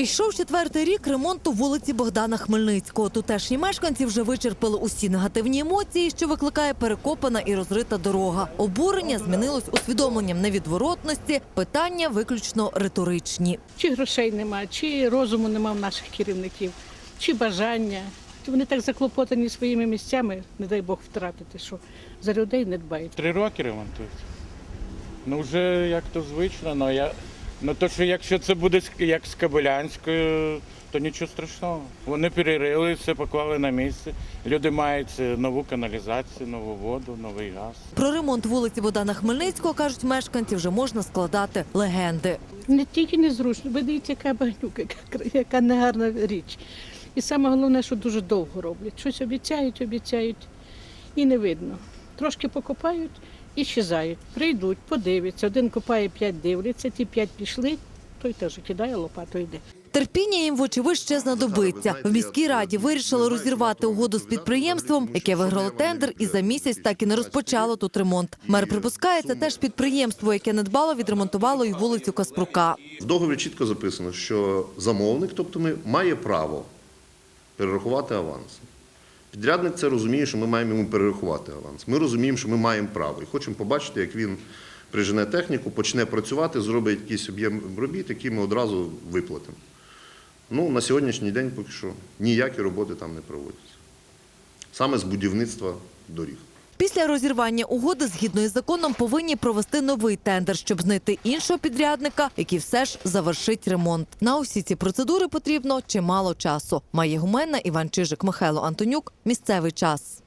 Йшов четвертий рік ремонту вулиці Богдана Хмельницького. Тутешні мешканці вже вичерпали усі негативні емоції, що викликає перекопана і розрита дорога. Обурення змінилось усвідомленням невідворотності. Питання виключно риторичні. Чи грошей нема, чи розуму нема в наших керівників, чи бажання. Вони так заклопотані своїми місцями, не дай Бог втратити, що за людей не дбають. Три роки ремонтують. Ну вже як то звично, але я. Ну то що якщо це буде як з Кабелянською, то нічого страшного. Вони перерили, все поклали на місце. Люди мають нову каналізацію, нову воду, новий газ. Про ремонт вулиці Богдана Хмельницького кажуть мешканці, вже можна складати легенди. Не тільки незручно, ви дивіться, яка багнюка, яка, кра- яка негарна річ. І саме головне, що дуже довго роблять. Щось обіцяють, обіцяють і не видно. Трошки покопають і щезають. Прийдуть, подивляться. Один копає п'ять дивляться, ті п'ять пішли, той теж кидає лопату йде. Терпіння їм вочевидь ще знадобиться. В міській раді вирішили розірвати угоду з підприємством, яке виграло тендер, і за місяць так і не розпочало тут ремонт. Мер припускає, це теж підприємство, яке недбало відремонтувало і вулицю Каспрука. В договорі чітко записано, що замовник, тобто ми, має право перерахувати аванс. Підрядник це розуміє, що ми маємо йому перерахувати аванс. Ми розуміємо, що ми маємо право і хочемо побачити, як він прижене техніку, почне працювати, зробить якийсь об'єм робіт, який ми одразу виплатимо. Ну, на сьогоднішній день поки що ніякі роботи там не проводяться. Саме з будівництва доріг. Після розірвання угоди, згідно із законом, повинні провести новий тендер, щоб знайти іншого підрядника, який все ж завершить ремонт. На усі ці процедури потрібно чимало часу. Має гумена Іван Чижик, Михайло Антонюк. Місцевий час.